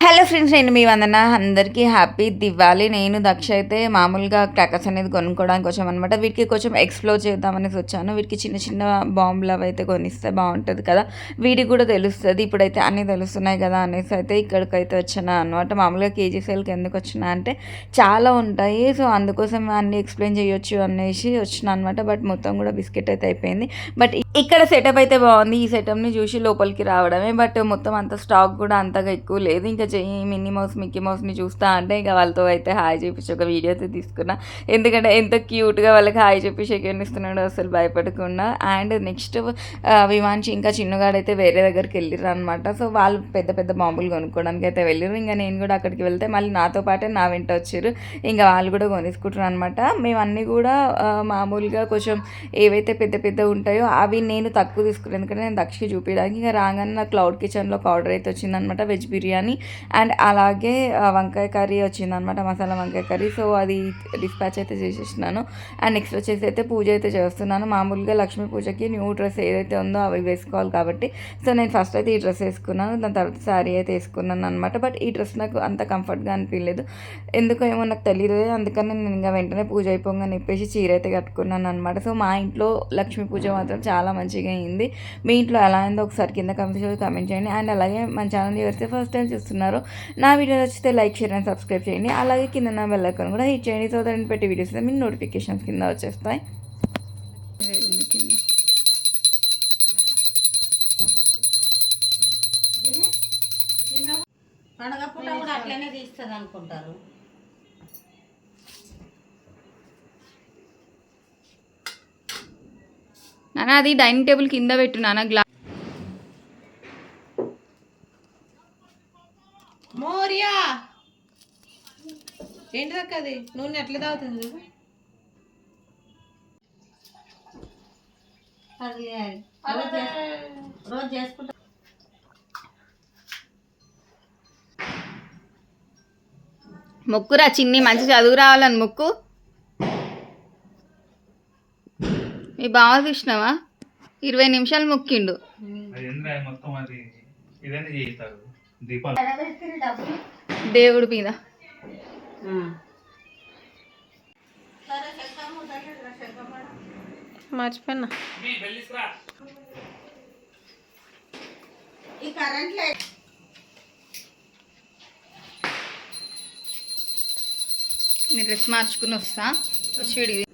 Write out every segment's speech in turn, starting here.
Hello friends నేను మీ వందన. అందరికీ happy Diwali. నేను దక్ష అయితే మామూలుగా క్రాకర్స్ అనేది కొనుక్కోవడానికి వచ్చాం అనమాట వీటికి కొంచెం ఎక్స్ప్లోర్ చేద్దామనేసి వచ్చాను. వీటికి చిన్న చిన్న బాంబులు అవి అయితే కొనిస్తే బాగుంటుంది కదా. వీటికి కూడా తెలుస్తుంది. ఇప్పుడైతే అన్నీ తెలుస్తున్నాయి కదా అనేసి అయితే ఇక్కడికైతే వచ్చిన అనమాట మామూలుగా కేజీ సేల్కి ఎందుకు వచ్చినా అంటే చాలా ఉంటాయి. సో అందుకోసం అన్నీ ఎక్స్ప్లెయిన్ చేయొచ్చు అనేసి వచ్చిన అనమాట బట్ మొత్తం కూడా బిస్కెట్ అయితే అయిపోయింది. బట్ ఇక్కడ సెటప్ అయితే బాగుంది. ఈ సెటప్ని చూసి లోపలికి రావడమే. బట్ మొత్తం అంత స్టాక్ కూడా అంతగా ఎక్కువ లేదు. ఇంకా చెయ్యి మిన్నీ మౌస్ మిక్కీ మౌస్ని చూస్తా అంటే ఇంకా వాళ్ళతో అయితే హాయ్ చేపించి ఒక వీడియో అయితే తీసుకున్నా. ఎందుకంటే ఎంత క్యూట్గా వాళ్ళకి హాయ్ చెప్పి సెకండ్ ఇస్తున్నాడు అసలు భయపడకుండా. అండ్ నెక్స్ట్ విమాన్షి ఇంకా చిన్నగాడైతే వేరే దగ్గరికి వెళ్ళిర్రు అనమాట సో వాళ్ళు పెద్ద పెద్ద బాంబులు కొనుక్కోవడానికి అయితే వెళ్ళిర్రు. ఇంకా నేను కూడా అక్కడికి వెళ్తే మళ్ళీ నాతో పాటే నా వెంట వచ్చారు. ఇంకా వాళ్ళు కూడా కొనేసుకుంటారు అనమాట మేము అన్నీ కూడా మామూలుగా కొంచెం ఏవైతే పెద్ద పెద్ద ఉంటాయో అవి నేను తక్కువ తీసుకున్నాను. ఎందుకంటే నేను దక్షిణ చూపించడానికి ఇంకా రాగానే నా క్లౌడ్ కిచెన్లో ఒక ఆర్డర్ అయితే వచ్చిందనమాట వెజ్ బిర్యానీ. అండ్ అలాగే వంకాయ కర్రీ వచ్చిందనమాట మసాలా వంకాయ కర్రీ. సో అది డిస్పాచ్ అయితే చేసేసినాను. అండ్ నెక్స్ట్ వచ్చేసి అయితే పూజ అయితే చేస్తున్నాను. మామూలుగా లక్ష్మీ పూజకి న్యూ డ్రెస్ ఏదైతే ఉందో అవి వేసుకోవాలి కాబట్టి. సో నేను ఫస్ట్ అయితే ఈ డ్రెస్ వేసుకున్నాను. దాని తర్వాత శారీ అయితే వేసుకున్నాను అనమాట. బట్ ఈ డ్రెస్ నాకు అంత కంఫర్ట్గా అనిపించలేదు. ఎందుకో ఏమో నాకు తెలియదు అందుకని నేను ఇంకా వెంటనే పూజ అయిపోగానే చెప్పేసి చీర అయితే కట్టుకున్నాను అనమాట. సో మా ఇంట్లో లక్ష్మీ పూజ మాత్రం చాలా మంచిగా అయింది. మీ ఇంట్లో ఎలా అయిందో ఒకసారి కింద కమెంట్ కమెంట్ చేయండి. అండ్ అలాగే మన ఛానల్ ఎవరైతే ఫస్ట్ టైం చూస్తున్నాను నా వీడియో నచ్చితే లైక్ షేర్ అండ్ సబ్స్క్రైబ్ చేయండి. అలాగే కింద నా బెల్ ఐకాన్ కూడా హిట్ చేయండి. సో దాన్ని పెట్టి వీడియోస్ మీకు నోటిఫికేషన్స్ కింద వచ్చేస్తాయి. కింద పండగ పూట కూడా అట్లనే తీస్తుంది అనుకుంటారు నాన్న అది డైనింగ్ టేబుల్ కింద పెట్టు నాన్న. గ్లా మోరియా! ఏంటి దక్క అది? నూనె ఎట్లా తాగుతుంది చూడు. రోజు చేసు- రోజు చేసుకుంటా. మొక్కురా చిన్ని మంచి చదువు రావాలని మొక్కు. మీ బావ చూసినావా? ఇరవై నిమిషాలు మొక్కిండు. మొత్తం అది. దీపాలు దేవుడి మీద. మర్చిపోయినా? ఈ కరెంట్ లైట్ నేను డ్రెస్ మార్చుకుని వస్తా. వచ్చి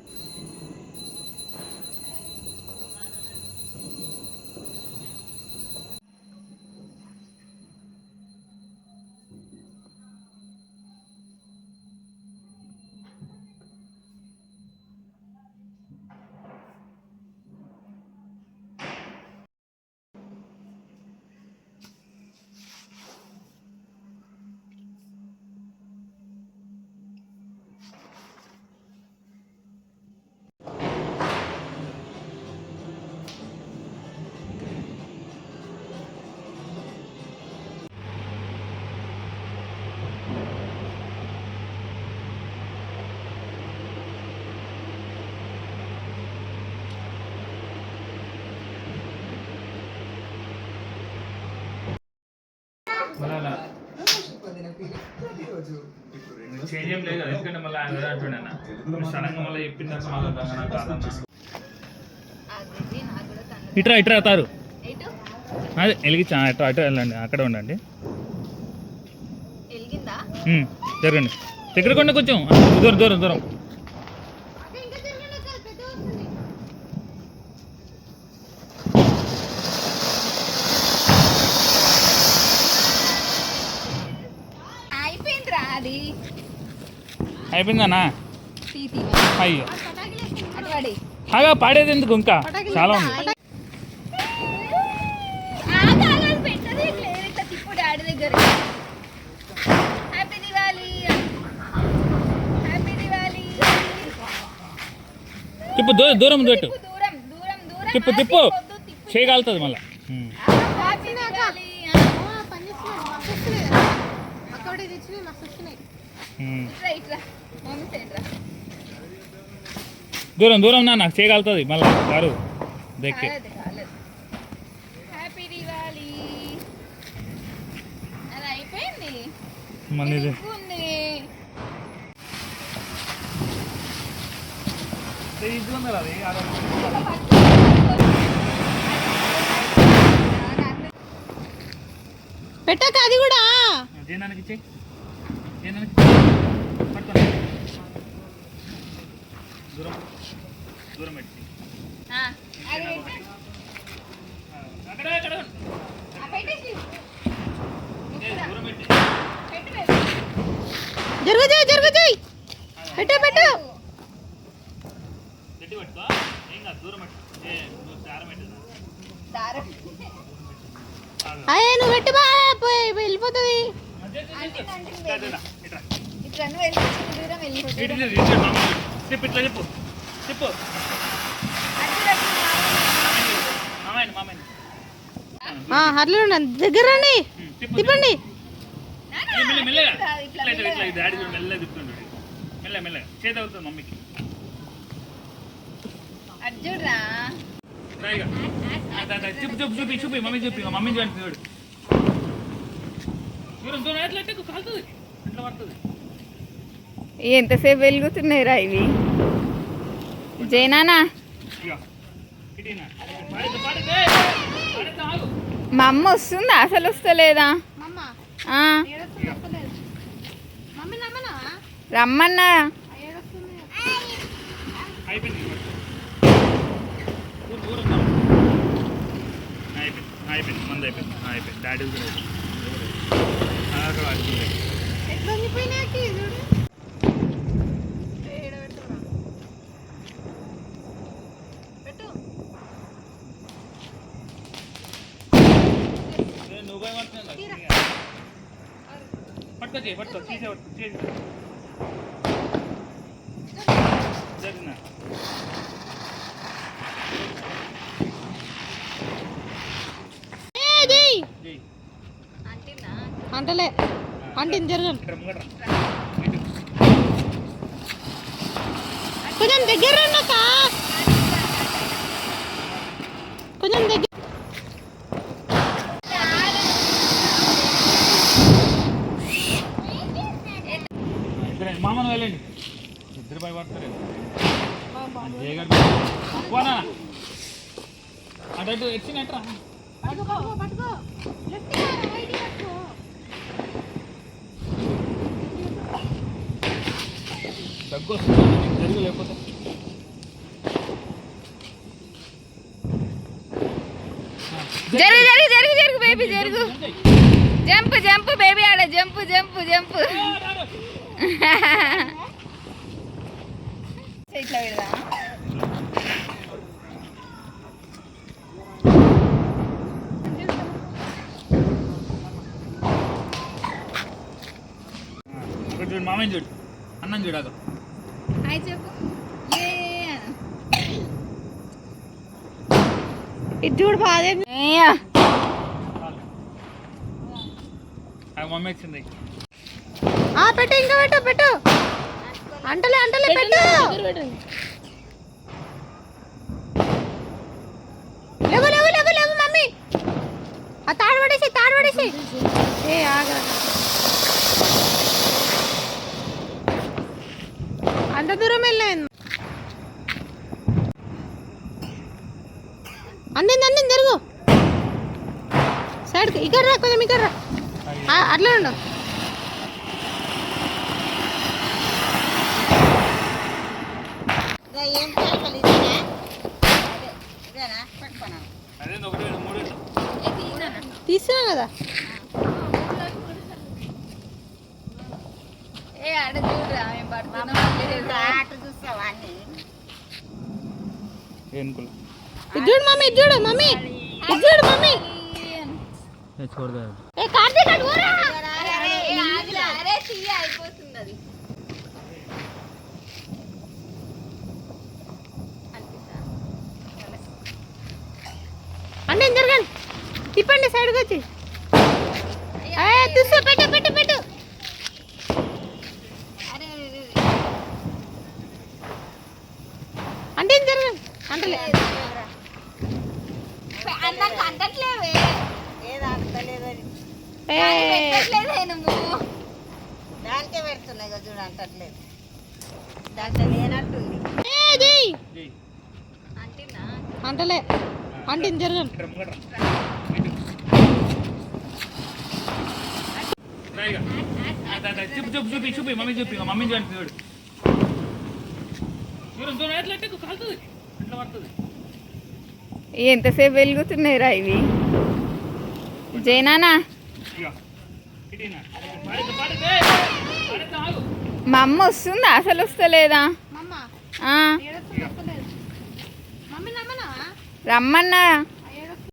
చేంజ్ ఏం లేదు ఎందుకంటే మళ్ళీ ఆయన సడన్గా మళ్ళీ ఇట్రా ఇట్రా తారు. అదే వెలిగించా అట్రా అటు వెళ్ళండి అక్కడ ఉండండి. జరగండి. దగ్గర కొండ కొంచెం దూరం దూరం దూరం అయిపోయిందిరా అది అయిపోయిందన్నా తీసి అయ్యో. బాగా పాడేది ఎందుకు ఇంకా? చాలా ఉంది. ఇట్లా తిప్పు దూరం దూరం పెట్టు. తిప్పు తిప్పు చేయగలుగుతుంది మళ్ళీ. ఉమ్. హ్యాపీ దూరం దూరం నా నాకు చేయగలుగుతుంది. మళ్ళీ గారు దక్కి. మళ్ళీ ఇది ఇది. ఉంది అది పెట్టక అది కూడా. జీనానికి ఇచ్చి జీనానికి దూరం దూరం పెట్టి అక్కడ అక్కడ దూరం పెట్టి జరుగుతాయి జరుగుతాయి పెట్టు పెట్టు గట్టి పట్టుకో ఏం కాదు దూరం పెట్టు ఏ నువ్వు దారం పెట్టు అయ్యే నువ్వు పెట్టు బా పోయి వెళ్ళిపోతుంది చెప్పు ఇట్లా చెప్పు. చెప్పు. మామయ్య మామయ్య అట్లా దగ్గర రండి. తిప్పండి. చెప్పు చూపి చూపి మమ్మీ చూపి మమ్మీ చూడండి చూడు. ఎంతసేపు వెలుగుతున్నాయి రా ఇవి? జైనానా మా అమ్మ వస్తుందా? అసలు వస్తలేదా? రమ్మన్నా. అయిపోయింది దూరం దూరం దూరం. అయిపోయింది అయిపోయింది మంది అయిపోయింది ఆ, అయిపోయింది డాడీ కూడా అయిపోయింది అక్కడ అడుగుతుంది ఏ, నువ్వు భయపడుతున్నావు కదా? పట్టుకో చేయి పట్టుకో చేసే పట్టుకో చేసి జరిగిన చేయి అంటలే. ఇక్కడ ముంగట కొంచెం దగ్గర కొంచెం దగ్గర జయగడ్ పోనా అటు ఎక్కినట్రా దగ్గు జరుగు లేకపోతే. జరుగు జరుగు జరుగు జరుగు బేబీ జరుగు. జంప్ జంప్ బేబీ ఆడ జంప్ జంప్ జంప్. ఇట్లా పెడదా అక్కడ చూడు మామయ్య చూడు. అన్నం చూడు అదో. హాయ్ చెప్పు. ఇది చూడు బాధ మమ్మీ వచ్చింది ఆ పెట్టు ఇంకా పెట్టు పెట్టు. అంటలే అంటలే పెట్టు. లేవు లేవు లేవు లేవు మమ్మీ. ఆ తాడు పడేసి తాడు పడేసి. ఏ ఆగ అంత దూరం వెళ్ళలేదు అందింది అందింది జరుగు. సైడ్కి ఇక్కడ రా కొంచెం ఇక్కడ అట్లా ఉండు. తీసినా కదా? ఏ ఆడ చూడరా మేము పడుతున్నాం ఏనుకులు ఇది చూడు మమ్మీ ఇది చూడు మమ్మీ. ఇది చూడు మమ్మీ. ఏ కార్తీక్ అటు ఊరా. అరే తీయ అయిపోతుంది అది అంటే జరగండి తిప్పండి సైడ్కి వచ్చి. తుస్సు పెట్టు పెట్టు పెట్టు. అంటే జరగండి అంటలే. అన్నం కంటట్లేవే ఏ, పెట్టట్లేదే నువ్వు. చూడు అంటట్లేదు. దాంట్లో లేనట్టుంది. చెయ్యి. అంటలే. అంటింది జరగను చూపి చూపి చూపి చూపి మమ్మీ చూపి మమ్మీ చూడండి చూడు. ఎంతసేపు వెలుగుతున్నాయిరా ఇవి? జైనానా మా అమ్మ వస్తుందా? అసలు వస్తలేదా? మమ్మ ఆ, మమ్మీ నమ్మనా రమ్మన్నా.